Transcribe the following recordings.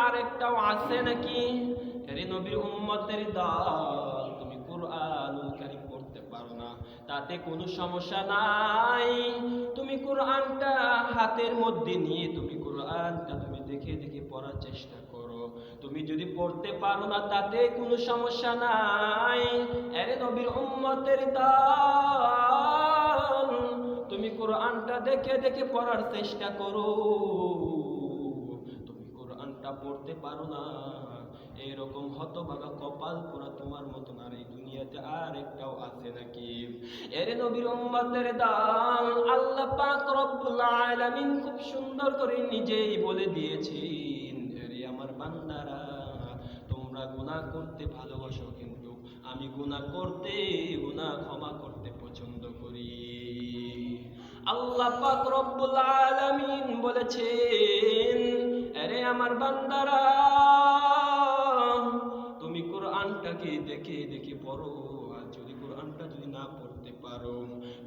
আর একটাও আছে নাকি? এরে নবীর উম্মতের দল, তুমি কোরআনুল কারীম পড়তে পারো না, তাতে কোনো সমস্যা নাই। তুমি কোরআনটা হাতের মধ্যে নিয়ে তুমি কোরআনটা তুমি দেখে দেখে পড়ার চেষ্টা করো। তুমি যদি পড়তে পারো না, তাতে কোনো সমস্যা নাই। এরে নবীর উম্মতের দল, তুমি কোরআনটা দেখে দেখে পড়ার চেষ্টা করো। পড়তে পারো না। এরকম হতভাগা কপাল পোড়া তোমার মতন আর এই দুনিয়াতে আর একটাও আছে নাকি? এর নবীর উম্মতের দাল আল্লাহ পাক রব্বুল আলামিন খুব সুন্দর করে নিজেই বলে দিয়েছেন আরে আমার বান্দারা, তোমরা গুনাহ করতে ভালোবাসো কিন্তু আমি গুনাহ করতে, গুনাহ ক্ষমা করতে পছন্দ করি। আল্লাহ পাক রব্বুল আলামিন বলেছেন আমার বান্দারা, তুমি কোরআনটাকে দেখে দেখে পড়ো। আর যদি কোরআনটা যদি না পড়তে পারো,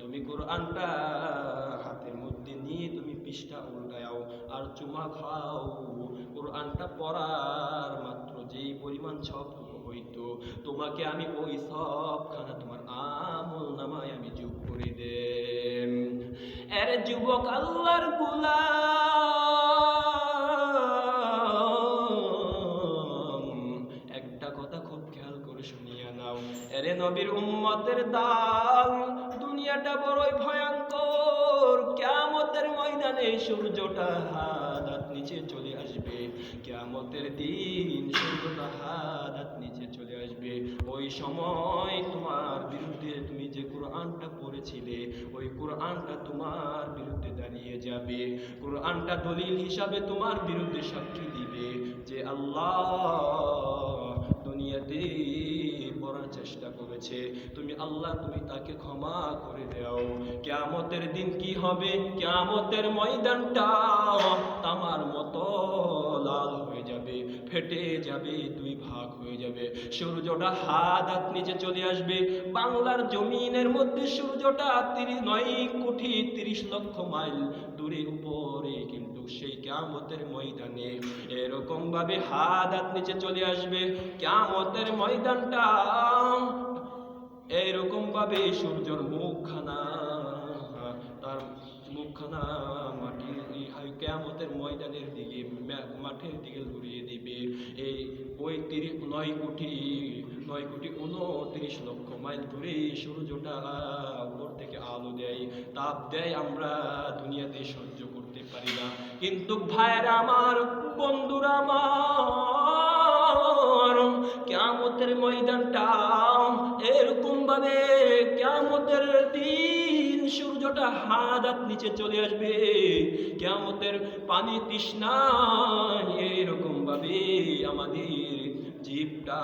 তুমি কোরআনটা হাতের মধ্যে নিয়ে তুমি পৃষ্ঠা উল্টাও আর চুমা খাও। কোরআনটা পড়ার মাত্র যেই পরিমাণ সব হইতো, তোমাকে আমি ওই সবখানা তোমার আমল নামায় আমি যোগ করে দেন এর যুবক আল্লাহর গুলাম নবীর উম্মতের দাল। দুনিয়াটা বড়ই ভয়ঙ্কর। কিয়ামতের ময়দানে সূর্যটা হাত নিচে চলে আসবে। কিয়ামতের দিন সূর্যটা হাত নিচে চলে আসবে। ওই সময় তোমার বিরুদ্ধে তুমি যে কোরআনটা পড়েছিলে, ওই কোরআনটা তোমার বিরুদ্ধে দাঁড়িয়ে যাবে। কোরআনটা দলিল হিসাবে তোমার বিরুদ্ধে সাক্ষী দিবে যে আল্লাহ দুনিয়াতে পড়ার চেষ্টা করেছে। তুমি আল্লাহ, তুমি তাকে ক্ষমা করে দাও। কেয়ামতের দিন কি হবে? কেয়ামতের ময়দানটা তামার মতো লাল হয়ে ফেটে যাবে, দুই ভাগ হয়ে যাবে। সূর্যটা হাত হাত নিচে চলে আসবে। বাংলার জমিনের মধ্যে সূর্যটা তিরিশ নয় কোটি তিরিশ লক্ষ মাইল দূরে উপরে, কিন্তু সেই কেয়ামতের ময়দানে এরকম ভাবে হাত হাত নিচে চলে আসবে। কেয়ামতের ময়দানটা এইরকম ভাবে সূর্যর মুখখানা, তার মুখখানা মাটি কেয়ামতের ময়দানের দিকে মাঠের দিকে ঘুরিয়ে দিবে। এই ওই তিরিশ নয় কোটি নয় কোটি উনত্রিশ লক্ষ মাইল দূরে সূর্যটা উপর থেকে আলো দেয়। তাপ দেয় আমরা, দুনিয়াতে সহ্য করতে পারি না। কিন্তু ভাইয়েরা আমার, বন্ধুরা আমার, কেয়ামতের ময়দানটা এরকম ভাবে কেয়ামতের দিন সূর্যটা হাত নিচে চলে আসবে। কেমতের পানি তৃষ্ণা এরকম ভাবে আমাদের জীবটা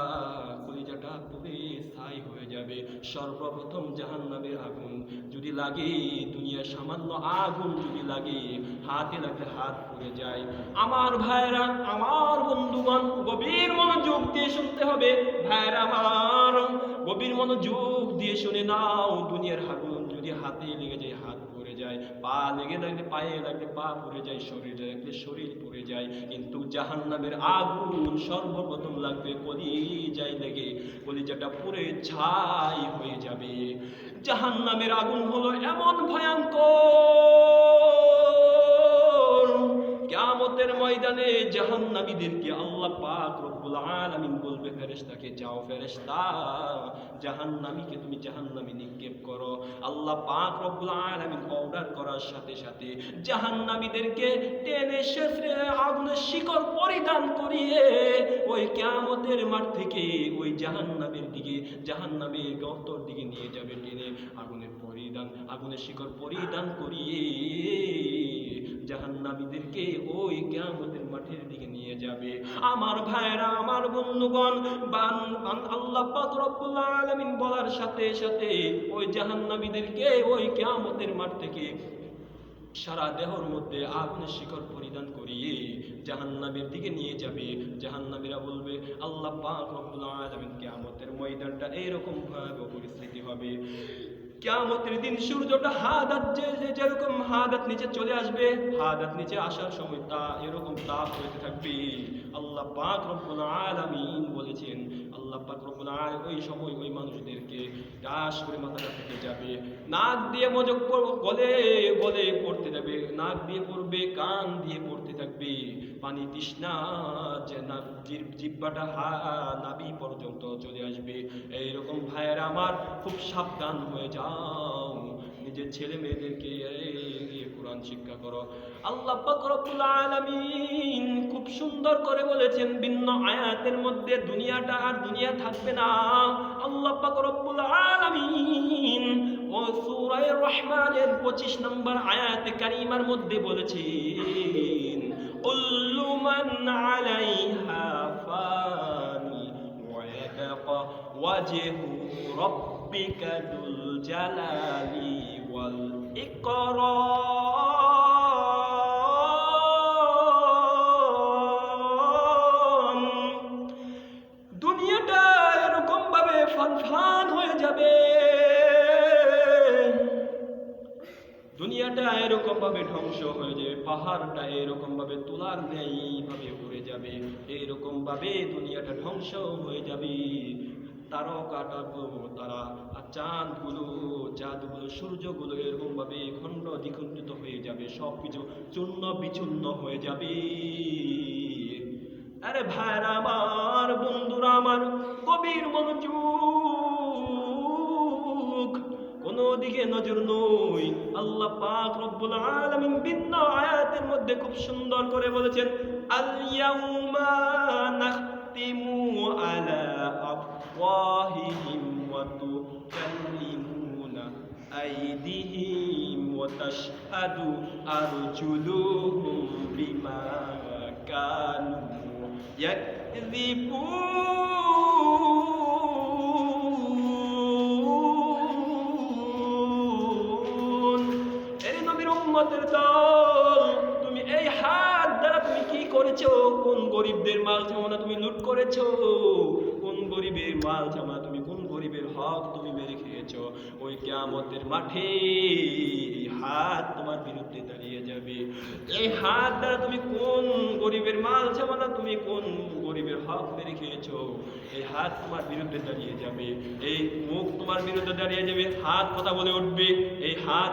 যাবে। সর্বপ্রথম জাহান্নামের আগুন যদি লাগে, দুনিয়ার সামান্য আগুন যদি লাগে, হাতে লাগলে হাত পুড়ে যায়। আমার ভাইরা আমার বন্ধুগণ, গভীর মনোযোগ দিয়ে শুনতে হবে। ভাইরা আমার, গভীর মনোযোগ দিয়ে শুনে নাও, দুনিয়ার আগুন যদি হাতে লেগে যায়, হাত পড়ে যায়, পা লেগে লাগলে পায়ে লাগলে পা পুড়ে যায়, শরীরে লাগলে শরীর পুড়ে যায়, কিন্তু জাহান্নামের আগুন সর্বপ্রথম লাগবে কলিজায় লেগে, কলিজাটা পুড়ে ছাই হয়ে যাবে। জাহান্নামের আগুন হলো এমন ভয়ঙ্কর ময়দানে জাহান্নামীদেরকে আল্লাহ পাক রব্বুল আলামিন বলবে, ফেরেশতাকে যাও ফেরেশতা, জাহান্নামীকে তুমি জাহান্নামী নিক্ষেপ করো। আল্লাহ পাক রব্বুল আলামিন অর্ডার করার সাথে সাথে জাহান্নামীদেরকে টেনে শেষে আগুনের শিকড় পরিধান করিয়ে ওই কিয়ামতের মাঠ থেকে ওই জাহান্নামের দিকে, জাহান্নামের গর্তর দিকে নিয়ে যাবে, টেনে আগুনের পরিধান, আগুনের শিকড় পরিধান করিয়ে জাহান্নামীদেরকে ওই কিয়ামতের মাঠের দিকে নিয়ে যাবে। আমার ভাইরা আমার বন্ধুগণ, বান আল্লাহ আলামিন বলার সাথে সাথে ওই জাহান্নামীদেরকে ওই কিয়ামতের মাঠ থেকে সারা দেহর মধ্যে আগুনের শিকড় পরিধান করিয়ে জাহান্নামের দিকে নিয়ে যাবে। জাহান্নামীরা বলবে, আল্লাহ পাক রব্বুল আলামিন কিয়ামতের ময়দানটা এইরকম ভয়াবহ পরিস্থিতি হবে। কিয়ামতের দিন সূর্যটা হাদাত যেরকম হাদাত নিচে চলে আসবে হাদাত নিচে আসার সময় তা এরকম তাপ হইতে থাকবে। আল্লাহ পাক রব্বুল আলামিন বলেছেন, আল্লাহ পাক রব্বুল আলামিন ওই সময় ওই মানুষদেরকে টাস করে মাথাটা থেকে যাবে। নাক দিয়ে মজক গলে গলে পড়তে যাবে। নাক দিয়ে পড়বে, কান দিয়ে পড়তে থাকবে। পানি তৃষ্ণা যে না জিব- জিব্বাটা হা নাবি পর্যন্ত চলে আসবে। এইরকম ভাইয়ের আমার খুব সাবধান হয়ে যাও। নিজের ছেলে মেয়েদেরকে কোরআন শিক্ষা করো। আল্লাহ রব্বুল আলামিন খুব সুন্দর করে বলেছেন, ভিন্ন আয়াতের মধ্যে দুনিয়াটা আর দুনিয়া থাকবে না। আল্লাহ রব্বুল আলামিন ও সূরা রহমানের 25 নম্বর আয়াতে কারিমার মধ্যে বলেছেন মান আলাইহা রাব্বিকা দুল জালালি ওয়াল ইকরাম দুনিয়াটা এরকম ভাবে ফান হয়ে যাবে। দুনিয়াটা এরকম ভাবে ধ্বংস হয়ে যাবে, পাহাড়টা এরকম ভাবে তোলার নেই ভাবে উড়ে যাবে এরকম ভাবে দুনিয়াটা ধ্বংস হয়ে যাবে। তারকাটা তারা চাঁদগুলো চাঁদগুলো, সূর্যগুলো এরকম ভাবে খণ্ড দ্বিখণ্ডিত হয়ে যাবে সব কিছু চূর্ণ বিচূর্ণ হয়ে যাবে। আরে আমার আমার কোন দিকে নজর নই আল্লাহ পাক রব্বুল আলামিন ভিন্ন আয়াতের মধ্যে খুব সুন্দর করে বলেছেন আল ইয়াউমা নাখতিমু আলা ওয়া তাশহাদু আরজুলুহুম বিমা কানু ইয়াকযিবুন এই নবীর উম্মতের দল, তুমি এই হাত দ্বারা তুমি কি করেছ? কোন গরিবদের মাল তুমি লুট করেছ? গরিবের মাল ছামনা তুমি কোন গরিবের হক তুমি মেরে খেয়েছো? ওই কিয়ামতের মাঠে হাত তোমার বিরুদ্ধে দাঁড়িয়ে যাবে। এই হাত দ্বারা তুমি কোন গরিবের মাল ছামনা তুমি কোন গরিবের হক মেরে খেয়েছো? এই হাত তোমার বিরুদ্ধে দাঁড়িয়ে যাবে। এই মুখ তোমার বিরুদ্ধে দাঁড়িয়ে যাবে। হাত কথা বলে উঠবে। এই হাত